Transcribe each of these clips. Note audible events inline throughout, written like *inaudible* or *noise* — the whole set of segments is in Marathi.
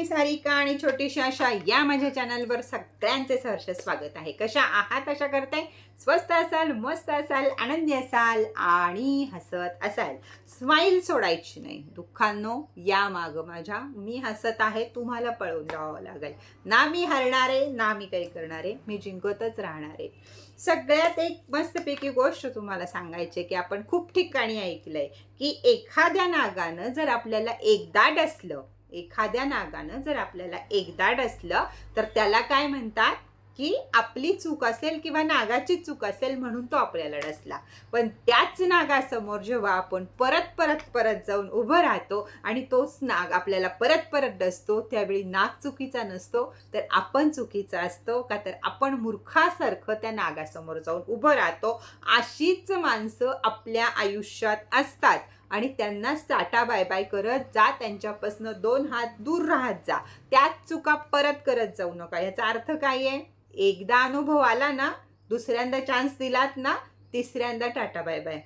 मी सारिका आणि छोटीशी आशा या माझ्या चॅनलवर सगळ्यांचे सहर्ष स्वागत आहे. कशा आहात? अशा करताय? स्वस्त असाल मस्त असाल आनंदी असाल आणि हसत असाल. स्माईल सोडायची नाही. दुःखांनो या माग माझ्या. मी हसत आहे तुम्हाला पळवून जावं लागेल. ना मी हरणारे ना मी काही करणारे. मी जिंकतच राहणारे. सगळ्यात एक मस्तपैकी गोष्ट तुम्हाला सांगायची की आपण खूप ठिकाणी ऐकलंय की एखाद्या नागानं जर आपल्याला एकदा डसलं एखाद्या नागानं जर आपल्याला एकदा डसलं तर त्याला काय म्हणतात की आपली चूक असेल किंवा नागाची चूक असेल म्हणून तो आपल्याला डसला. पण त्याच नागासमोर जेव्हा आपण परत परत परत जाऊन उभं राहतो आणि तोच नाग आपल्याला परत परत डसतो त्यावेळी नाग चुकीचा नसतो तर आपण चुकीचा असतो का? तर आपण मूर्खासारखं त्या नागासमोर जाऊन उभं राहतो. अशीच माणसं आपल्या आयुष्यात असतात. आणि त्यांना साटा बाय बाय करत जा त्यांच्यापासून दोन हात दूर राहत जा. त्याच चुका परत करत जाऊ नका. याचा अर्थ काय आहे? एकदा अनुभव आला ना दुसऱ्यांदा चान्स दिलात ना तिसऱ्यांदा tata bye bye.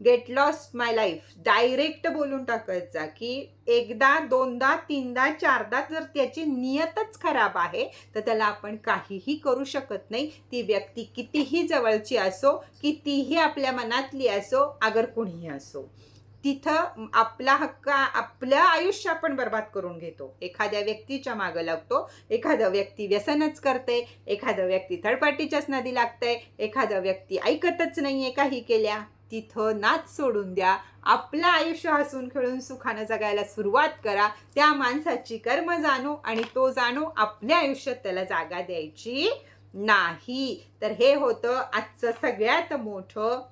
Get lost my life direct बोलून टाकत जा की एकदा दोनदा तीनदा चारदा जर त्याची नियतच खराब आहे तर त्याला आपण काहीही करू शकत नाही. ती व्यक्ती कितीही जवळची असो कितीही आपल्या मनातली असो अगर कुणीही असो तिथं आपला हक्क आपलं आयुष्य आपण बर्बाद करून घेतो. एखाद्या व्यक्तीच्या मागं लागतो एखादं व्यक्ती व्यसनच करते एखादं व्यक्ती थर्ड पार्टीच्याच नदी लागतंय एखादं व्यक्ती ऐकतच नाहीये काही केल्या. तिथं नाच सोडून द्या. आपलं आयुष्य हसून खेळून सुखानं जगायला सुरुवात करा. त्या माणसाची कर्म जाणू आणि तो जाणू आपल्या आयुष्यात त्याला जागा द्यायची नाही. तर हे होतं आजचं सगळ्यात मोठं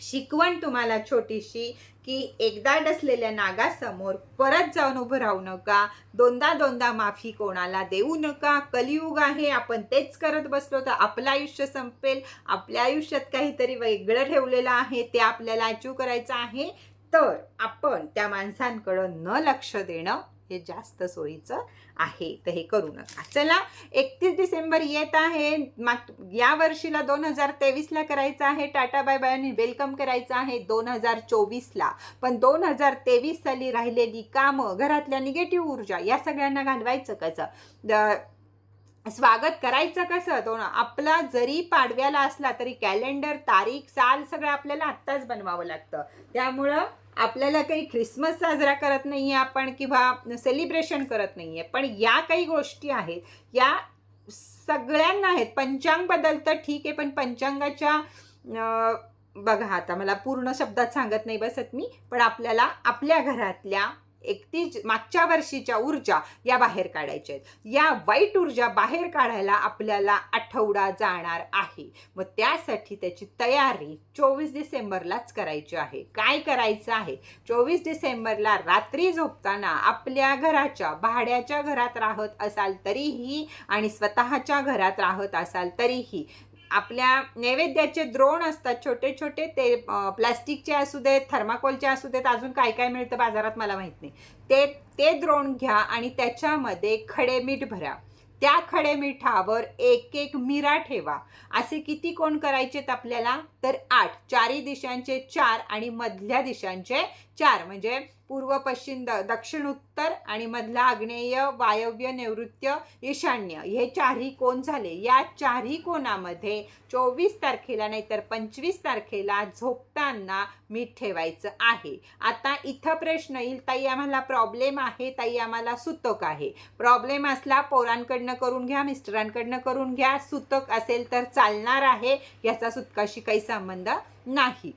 शिकवण तुम्हाला छोटीशी की एकदा डसलेल्या नागासमोर परत जाऊन उभं राहू नका. दोनदा दोनदा माफी कोणाला देऊ नका. कलियुग आहे आपण तेच करत बसलो तर आपलं आयुष्य संपेल. आपल्या आयुष्यात काहीतरी वेगळं ठेवलेलं आहे ते आपल्याला अचीव करायचं आहे. तर आपण त्या माणसांकडं न लक्ष देणं हे जास्त सोयीचं आहे. तर हे करू नका. चला एकतीस डिसेंबर येत आहे. माग या वर्षीला दोन हजार तेवीसला करायचं आहे. टाटा बाय बायांनी वेलकम करायचं आहे दोन हजार चोवीसला पण दोन हजार तेवीस साली राहिलेली कामं घरातल्या निगेटिव्ह ऊर्जा या सगळ्यांना घालवायचं कसं? स्वागत करायचं कसं? तो ना आपला जरी पाडव्याला असला तरी कॅलेंडर तारीख साल सगळं आपल्याला आत्ताच बनवावं लागतं. त्यामुळं आपल्याला काही ख्रिसमस साजरा करत नाही आहे आपण किंवा सेलिब्रेशन करत नाही आहे पण या काही गोष्टी आहेत या सगळ्यांना आहेत. पंचांग बदलतं ठीक आहे पण पंचांगाच्या बघा आता मला पूर्ण शब्दात सांगत नाही बसत मी पण आपल्याला आपल्या घरातल्या एकतीस मागच्या वर्षीच्या ऊर्जा या बाहेर काढायच्या आहेत. या वाईट ऊर्जा बाहेर काढायला आपल्याला आठवडा जाणार आहे. मग त्यासाठी त्याची तयारी चोवीस डिसेंबरलाच करायची आहे. काय करायचं आहे? चोवीस डिसेंबरला रात्री झोपताना आपल्या घराच्या भाड्याच्या घरात राहत असाल तरीही आणि स्वतःच्या घरात राहत असाल तरीही आपल्या नैवेद्याचे द्रोण असतात छोटे छोटे ते प्लास्टिकचे असू देत थर्माकोलचे असू देत अजून काय काय मिळतं बाजारात मला माहीत नाही. ते ते द्रोण घ्या आणि त्याच्यामध्ये खडे मीठ भरा. त्या खडे मिठावर एक एक मिरा ठेवा. असे किती कोण करायचेत आपल्याला? तर आठ. चारी दिशांचे चार आणि मधल्या दिशांचे चार. म्हणजे पूर्व पश्चिम द दक्षिण उत्तर आणि मधला आग्नेय वायव्य नैऋत्य ईशान्य हे चारही कोण झाले? या चारही कोणामध्ये चोवीस तारखेला नाहीतर पंचवीस तारखेला झोपताना मीठ ठेवायचं आहे. आता इथं प्रश्न येईल ताई आम्हाला प्रॉब्लेम आहे ताई आम्हाला सुतक आहे. प्रॉब्लेम असला पोरांकडनं करून घ्या मिस्टरांकडनं करून घ्या सुतक असेल तर चालणार आहे याचा सुतकाशी काही संबंध नाही.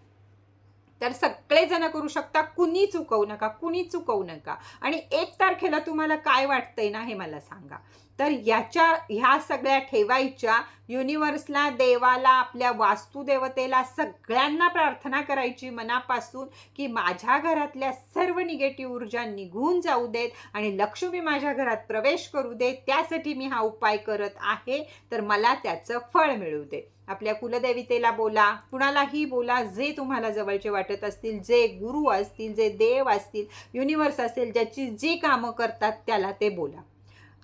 तर सगळेजण करू शकता. कुणी चुकवू नका कुणी चुकवू नका. आणि एक तारखेला तुम्हाला काय वाटतंय ना हे मला सांगा. तर याच्या ह्या सगळ्या ठेवायच्या. युनिवर्सला देवाला आपल्या वास्तुदेवतेला सगळ्यांना प्रार्थना करायची मनापासून की माझ्या घरातल्या सर्व निगेटिव्ह ऊर्जा निघून जाऊ देत आणि लक्ष्मी माझ्या घरात प्रवेश करू देत. त्यासाठी मी हा उपाय करत आहे. तर मला त्याचं फळ मिळू दे. आपल्या कुलदेवितेला बोला. कुणालाही बोला. जे तुम्हाला जवळचे वाटत असतील जे गुरु असतील जे देव असतील युनिवर्स असेल ज्याची जी कामं करतात त्याला ते बोला.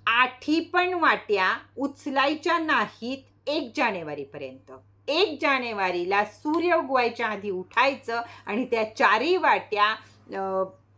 आठी पण वाट्या उचलायच्या नाहीत एक जानेवारीपर्यंत. एक जानेवारीला सूर्य उगवायच्या आधी उठायचं आणि त्या चारही वाट्या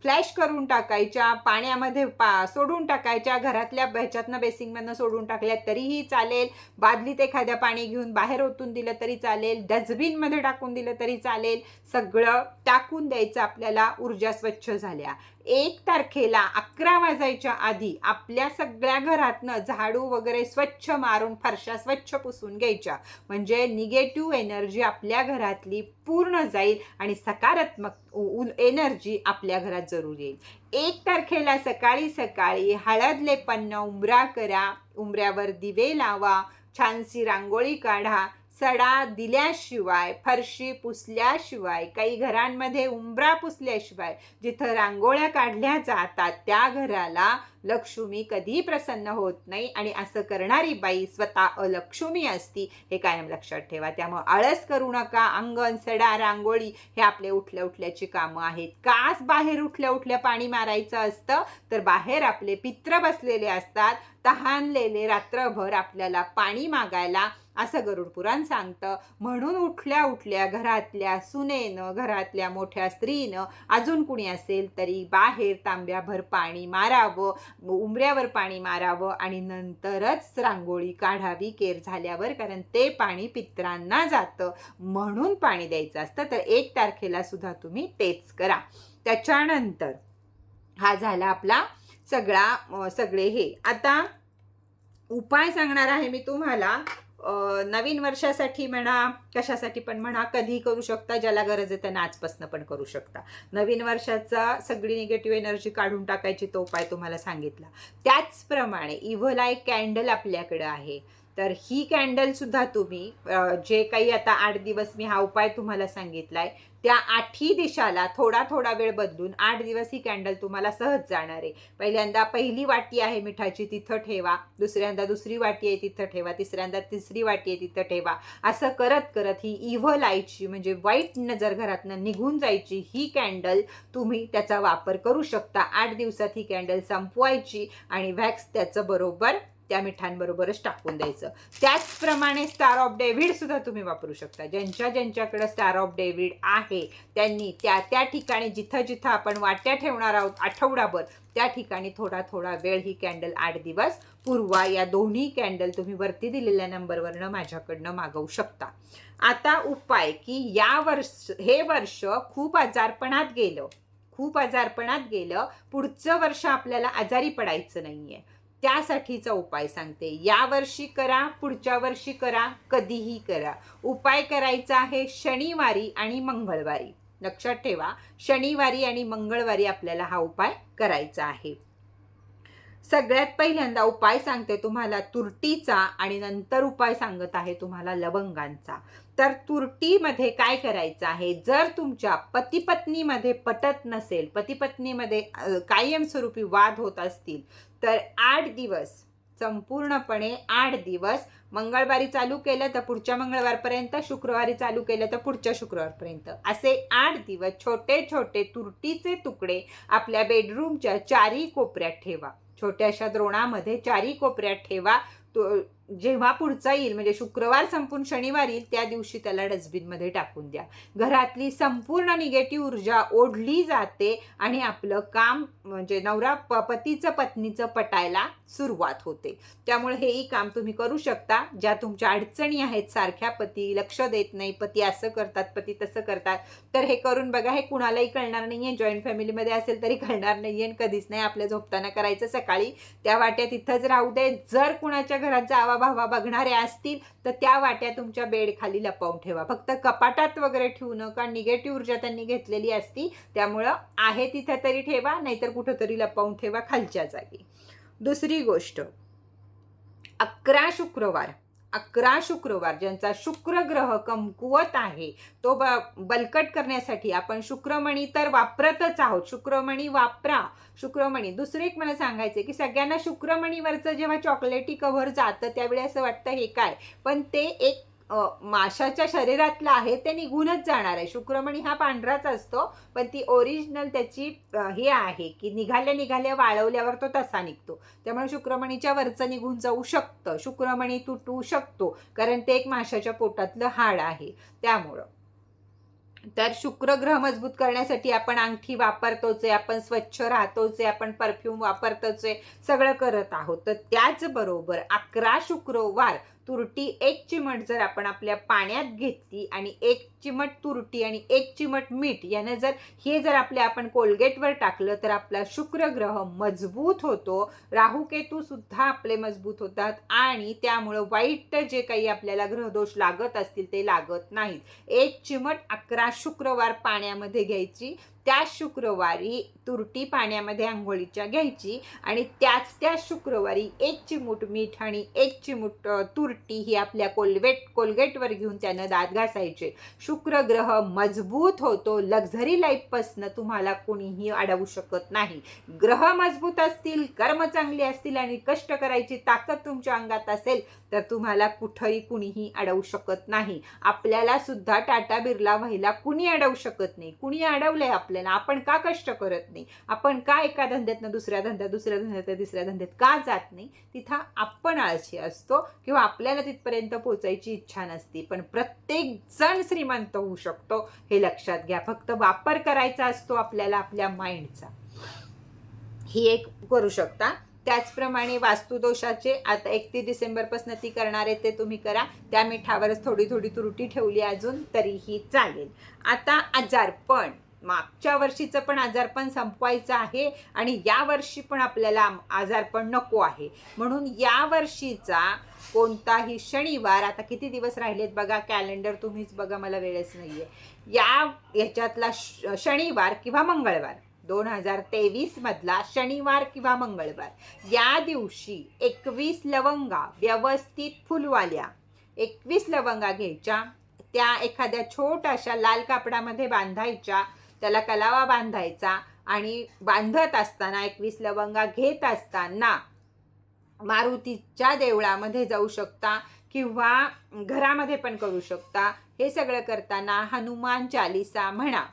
फ्लॅश करून टाकायच्या पाण्यामध्ये पा सोडून टाकायच्या घरातल्या ह्याच्यातनं बेसिंगमधनं सोडून टाकल्या तरीही चालेल. बादलीत एखाद्या पाणी घेऊन बाहेर ओतून दिलं तरी चालेल डस्टबिनमध्ये टाकून दिलं तरी चालेल. सगळं टाकून द्यायचं आपल्याला ऊर्जा स्वच्छ झाल्या. एक तारखेला अकरा वाजायच्या आधी आपल्या सगळ्या घरातनं झाडू वगैरे स्वच्छ मारून फरशा स्वच्छ पुसून घ्यायच्या. म्हणजे निगेटिव्ह एनर्जी आपल्या घरातली पूर्ण जाईल आणि सकारात्मक एनर्जी आपल्या घरात जरूर येईल. एक तारखेला सकाळी सकाळी हळद लेपन्न उंबरा करा उंबऱ्यावर दिवे लावा छानशी रांगोळी काढा सडा दिल्याशिवाय फरशी पुसल्याशिवाय काही घरांमध्ये उंबरा पुसल्याशिवाय जिथं रांगोळ्या काढल्या जातात त्या घराला लक्ष्मी कधीही प्रसन्न होत नाही आणि असं करणारी बाई स्वतः अलक्ष्मी असती हे कायम लक्षात ठेवा. त्यामुळे आळस करू नका अंगण सडा रांगोळी हे आपले उठल्या उठल्याची कामं आहेत. कास बाहेर उठल्या उठल्या पाणी मारायचं असतं तर बाहेर आपले पित्र बसलेले असतात तहानलेले रात्रभर आपल्याला पाणी मागायला असं गरुड पुराण सांगतं. म्हणून उठल्या उठल्या घरातल्या सुनेनं घरातल्या मोठ्या स्त्रीनं अजून कुणी असेल तरी बाहेर तांब्याभर पाणी मारावं उंबऱ्यावर पाणी मारावं आणि नंतरच रांगोळी काढावी केर झाल्यावर कारण ते पाणी पित्रांना जातं. म्हणून पाणी द्यायचं असतं. तर एक तारखेला सुद्धा तुम्ही तेच करा. त्याच्यानंतर हा झाला आपला सगळा सगळे हे. आता उपाय सांगणार आहे मी तुम्हाला. नवीन वर्षासाठी म्हणा कशासाठी पण म्हणा कधी करू शकता ज्याला गरज आहे त्यांना आजपासून पण करू शकता. नवीन वर्षाचा सगळी निगेटिव्ह एनर्जी काढून टाकायची तो उपाय तुम्हाला सांगितला. त्याचप्रमाणे इव्हला एक कॅन्डल आपल्याकडं आहे. तर ही कॅन्डलसुद्धा तुम्ही जे काही आता आठ दिवस मी हा उपाय तुम्हाला सांगितलाय त्या आठही दिशाला थोडा थोडा वेळ बदलून आठ दिवस ही कॅन्डल तुम्हाला सहज जाणार आहे. पहिल्यांदा पहिली वाटी आहे मिठाची तिथं ठेवा. दुसऱ्यांदा दुसरी वाटी आहे तिथं ठेवा. तिसऱ्यांदा तिसरी वाटी आहे तिथं ठेवा. असं करत करत ही इव्हल आईची म्हणजे वाईट नजर घरातनं निघून जायची ही कॅन्डल तुम्ही त्याचा वापर करू शकता. आठ दिवसात ही कॅन्डल संपवायची आणि व्हॅक्स त्याचं बरोबर त्या मिठांबरोबरच टाकून द्यायचं. त्याचप्रमाणे स्टार ऑफ डेव्हिड सुद्धा तुम्ही वापरू शकता. ज्यांच्या ज्यांच्याकडे स्टार ऑफ डेव्हिड आहे त्यांनी त्या त्या ठिकाणी जिथं जिथं आपण वाट्या ठेवणार आहोत आठवडाभर त्या ठिकाणी थोडा थोडा वेळ ही कॅन्डल आठ दिवस पूर्वा. या दोन्ही कॅन्डल तुम्ही वरती दिलेल्या नंबरवरनं माझ्याकडनं मागवू शकता. आता उपाय की या वर्ष हे वर्ष खूप आजारपणात गेलं. खूप आजारपणात गेलं. पुढचं वर्ष आपल्याला आजारी पडायचं नाहीये. त्यासाठीचा उपाय सांगते. या वर्षी करा पुढच्या वर्षी करा कधीही करा. उपाय करायचा आहे शनिवारी आणि मंगळवारी. लक्षात ठेवा शनिवारी आणि मंगळवारी आपल्याला हा उपाय करायचा आहे. सगळ्यात पहिल्यांदा उपाय सांगते तुम्हाला तुरटीचा आणि नंतर उपाय सांगत आहे तुम्हाला लवंगांचा. तर तुरटीमध्ये काय करायचं आहे? जर तुमच्या पतीपत्नीमध्ये पटत नसेल पतीपत्नीमध्ये कायमस्वरूपी वाद होत असतील तर आठ दिवस संपूर्णपणे आठ दिवस मंगळवारी चालू केलं तर पुढच्या मंगळवारपर्यंत शुक्रवारी चालू केलं तर पुढच्या शुक्रवारपर्यंत. असे आठ दिवस छोटे छोटे तुरटीचे तुकडे आपल्या बेडरूमच्या चारी कोपऱ्यात ठेवा. छोट्याशा द्रोणामध्ये चारी कोपऱ्यात ठेवा. तो जेव्हा पुढचा येईल म्हणजे शुक्रवार संपून शनिवार येईल त्या दिवशी त्याला डस्टबिनमध्ये टाकून द्या. घरातली संपूर्ण निगेटिव्ह ऊर्जा ओढली जाते आणि आपलं काम म्हणजे नवरा प पतीचं पत्नीचं पटायला सुरुवात होते. त्यामुळे हेही काम तुम्ही करू शकता. ज्या तुमच्या अडचणी आहेत सारख्या पती लक्ष देत नाही पती असं करतात पती तसं करतात तर हे करून बघा हे कुणालाही कळणार नाही आहे जॉईंट फॅमिलीमध्ये असेल तरी कळणार नाही आहे कधीच नाही आपल्या झोपताना करायचं सकाळी. त्या वाट्या तिथंच राहू दे. जर कुणाच्या घरात जावा भावा बघणारे असतील तर त्या वाट्या तुमच्या बेडखाली लपवून ठेवा. फक्त कपाटात वगैरे ठेवू नका. निगेटिव्ह ऊर्जा त्यांनी घेतलेली असती त्यामुळं आहे तिथं तरी ठेवा नाहीतर कुठंतरी लपवून ठेवा खालच्या जागी. दुसरी गोष्ट अकरा शुक्रवार. अकरा शुक्रवार ज्यांचा शुक्र ग्रह कमकुवत आहे तो ब बलकट करण्यासाठी आपण शुक्रमणी तर वापरतच आहोत. शुक्रमणी वापरा. शुक्रमणी. दुसरे एक मला सांगायचं की सगळ्यांना शुक्रमणीवरचं जेव्हा चॉकलेटी कव्हर जातं त्यावेळी असं वाटतं हे काय? पण ते एक माशाच्या शरीरातलं आहे ते निघूनच जाणार आहे. शुक्रमणी हा पांढराच असतो पण ती ओरिजिनल त्याची हे आहे की निघाल्या निघाल्या वाळवल्यावर तो तसा निघतो. त्यामुळे शुक्रमणीच्या वरचं निघून जाऊ शकतं शुक्रमणी तुटू शकतो कारण ते एक माशाच्या पोटातलं हाड आहे. त्यामुळं. तर शुक्रग्रह मजबूत करण्यासाठी आपण अंगठी वापरतोच आहे आपण स्वच्छ राहतोच आहे आपण परफ्यूम वापरतोच आहे सगळं करत आहोत. तर त्याचबरोबर अकरा शुक्रवार तुरटी एक चिमट जर आपण आपल्या पाण्यात घेतली आणि एक चिमट तुरटी आणि एक चिमट मीठ यानं जर हे जर आपल्या आपण कोलगेटवर टाकलं तर आपला शुक्रग्रह मजबूत होतो. राहूकेतू सुद्धा आपले मजबूत होतात आणि त्यामुळं वाईट जे काही आपल्याला ग्रहदोष लागत असतील ते लागत नाहीत. एक चिमट अकरा शुक्रवार पाण्यामध्ये घ्यायची. त्या शुक्रवारी तुरटी पाण्यामध्ये आंघोळीच्या घ्यायची आणि त्याच त्या शुक्रवारी एक चिमूट मीठ आणि एक चिमूट तुरटी ही आपल्या कोलगेट कोलगेटवर घेऊन त्यानं दात घासायचे. शुक्र ग्रह मजबूत होतो लक्झरी लाईफपासनं तुम्हाला कोणीही अडवू शकत नाही. ग्रह मजबूत असतील कर्म चांगली असतील आणि कष्ट करायची ताकद तुमच्या अंगात असेल तर तुम्हाला कुठंही कुणीही अडवू शकत नाही. आपल्याला सुद्धा टाटा बिर्ला व्हायला कुणी अडवू शकत नाही. कुणी अडवलंय आपल्याला. आपण का कष्ट करत नाही? आपण का एका धंद्यातनं दुसऱ्या धंद्यात दुसऱ्या धंद्यात तिसऱ्या धंद्यात का जात नाही? तिथं आपण आळशी असतो किंवा आपल्याला तिथपर्यंत पोचायची इच्छा नसती. पण प्रत्येक जण श्रीमंत होऊ शकतो हे लक्षात घ्या. फक्त वापर करायचा असतो आपल्याला आपल्या माइंडचा. ही एक करू शकता. त्याचप्रमाणे वास्तुदोषाचे आता एकतीस डिसेंबरपासून ती करणार आहे ते तुम्ही करा. त्या मिठावरच थोडी थोडी त्रुटी ठेवली अजून तरीही चालेल. आता आजारपण मागच्या वर्षीचं पण आजारपण संपवायचं आहे आणि या वर्षी पण आपल्याला आजारपण नको आहे. म्हणून या वर्षीचा कोणताही शनिवार आता किती दिवस राहिलेत बघा कॅलेंडर तुम्हीच बघा मला वेळच नाहीये. या याच्यातला श- शनिवार किंवा मंगळवार दोन हजार तेवीसमधला शनिवार किंवा मंगळवार या दिवशी एकवीस लवंगा व्यवस्थित फुलवाल्या. एकवीस लवंगा घ्यायच्या त्या एखाद्या छोट्याशा लाल कापडामध्ये बांधायच्या त्याला कलावा बांधायचा आणि बांधत असताना एकवीस लवंगा घेत असताना मारुतीच्या देवळामध्ये जाऊ शकता किंवा घरामध्ये पण करू शकता. हे सगळं करताना हनुमान चालिसा म्हणा.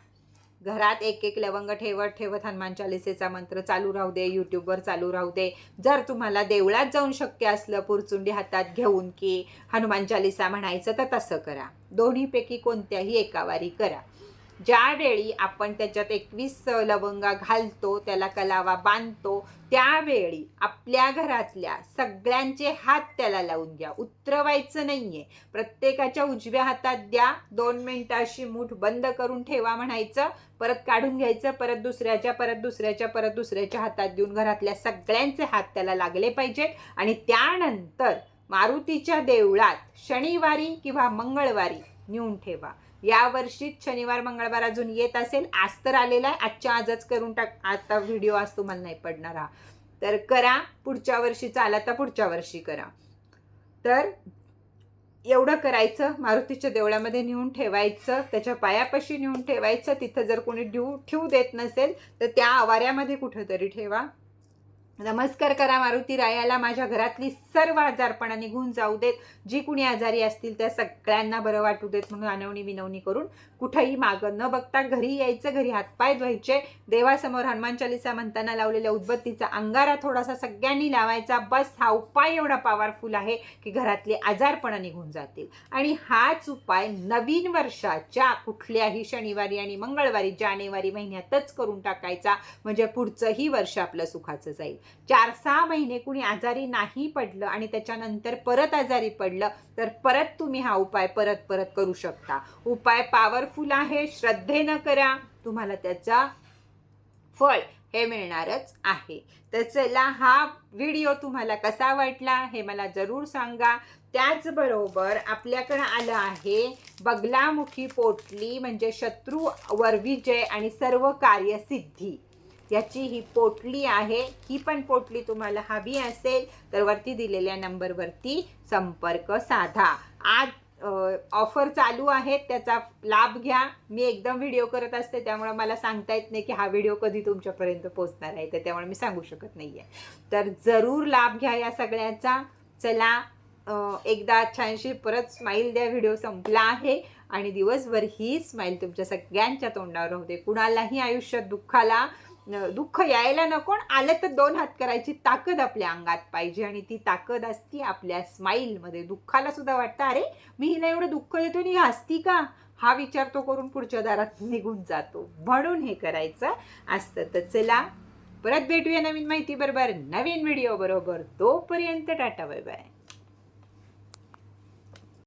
घरात एक एक लवंग ठेवत ठेवत हनुमान चालिसेचा मंत्र चालू राहू दे यूट्यूबवर चालू राहू दे. जर तुम्हाला देवळात जाऊन शक्य असलं पुरचुंडी हातात घेऊन की हनुमान चालिसा म्हणायचं तर तसं करा. दोन्हीपैकी कोणत्याही एकावारी करा. ज्यावेळी आपण त्याच्यात एकवीस लवंगा घालतो त्याला कलावा बांधतो त्यावेळी आपल्या घरातल्या सगळ्यांचे हात त्याला लावून घ्या उतरवायचं नाहीये. प्रत्येकाच्या उजव्या हातात द्या. दोन मिनिटं अशी मूठ बंद करून ठेवा म्हणायचं. परत काढून घ्यायचं. परत दुसऱ्याच्या परत दुसऱ्याच्या परत दुसऱ्याच्या हातात देऊन घरातल्या सगळ्यांचे हात त्याला लागले पाहिजेत. आणि त्यानंतर मारुतीच्या देवळात शनिवारी किंवा मंगळवारी नेऊन ठेवा. या वर्षीत शनिवार मंगळवार अजून येत असेल. आज तर आलेला आहे. आजच्या आजच करून टाक. आता व्हिडिओ आज तुम्हाला नाही पडणार हा. तर करा पुढच्या वर्षी चाला तर पुढच्या वर्षी करा. तर एवढं करायचं मारुतीच्या देवळामध्ये नेऊन ठेवायचं त्याच्या पायापाशी नेऊन ठेवायचं. तिथं जर कोणी ठेवू ठेवू देत नसेल तर त्या आवाऱ्यामध्ये कुठंतरी ठेवा. नमस्कार करा मारुती रायाला. माझ्या घरातली सर्व आजारपणा निघून जाऊ देत. जी कुणी आजारी असतील त्या सगळ्यांना बरं वाटू देत म्हणून आनवणी विनवणी करून कुठंही मागं न बघता घरी यायचं घरी हातपाय धुवायचे. देवासमोर हनुमान चालिसा म्हणताना लावलेल्या उदबत्तीचा अंगारा थोडासा सगळ्यांनी लावायचा. बस हा उपाय एवढा पॉवरफुल आहे की घरातले आजारपणा निघून जातील. आणि हाच उपाय नवीन वर्षाच्या कुठल्याही शनिवारी आणि मंगळवारी जानेवारी महिन्यातच करून टाकायचा. म्हणजे पुढचंही वर्ष आपलं सुखाचं जाईल. चार सहा महिने कुणी आजारी नाही पडलं आणि त्याच्यानंतर परत आजारी पडलं तर परत तुम्ही हा उपाय परत परत करू शकता. उपाय पॉवरफुल आहे श्रद्धेनं करा. तुम्हाला त्याचा फळ हे मिळणारच आहे. तर चला हा व्हिडिओ तुम्हाला कसा वाटला हे मला जरूर सांगा. त्याचबरोबर आपल्याकडं आलं आहे बगलामुखी पोटली म्हणजे शत्रूवर विजय आणि सर्व कार्यसिद्धी याची ही पोटली आहे ही पण पोटली तुम्हाला हवी असेल तर वरती दिलेल्या नंबरवरती संपर्क साधा. आज ऑफर चालू आहेत त्याचा लाभ घ्या. मी एकदम व्हिडिओ करत असते त्यामुळे मला सांगता येत नाही की हा व्हिडिओ कधी तुमच्यापर्यंत पोहोचणार आहे तर त्यामुळे मी सांगू शकत नाही आहे तर जरूर लाभ घ्या या सगळ्याचा. चला एकदा छानशी परत स्माईल द्या व्हिडिओ संपला आहे. आणि दिवसभर ही स्माईल तुमच्या सगळ्यांच्या तोंडावर होते कुणालाही आयुष्यात दुःखाला दुःख यायला नको आलं तर दोन हात करायची ताकद आपल्या अंगात पाहिजे आणि ती ताकद असती आपल्या स्माईलमध्ये. दुःखाला सुद्धा वाटतं अरे मी हिला एवढं दुःख देतो आणि हसती का? हा विचार तो करून पुढच्या दारात *laughs* निघून जातो. म्हणून हे करायचं असतं. तर चला परत भेटूया नवीन माहिती बरोबर नवीन व्हिडिओ बरोबर. तोपर्यंत टाटा बाय बाय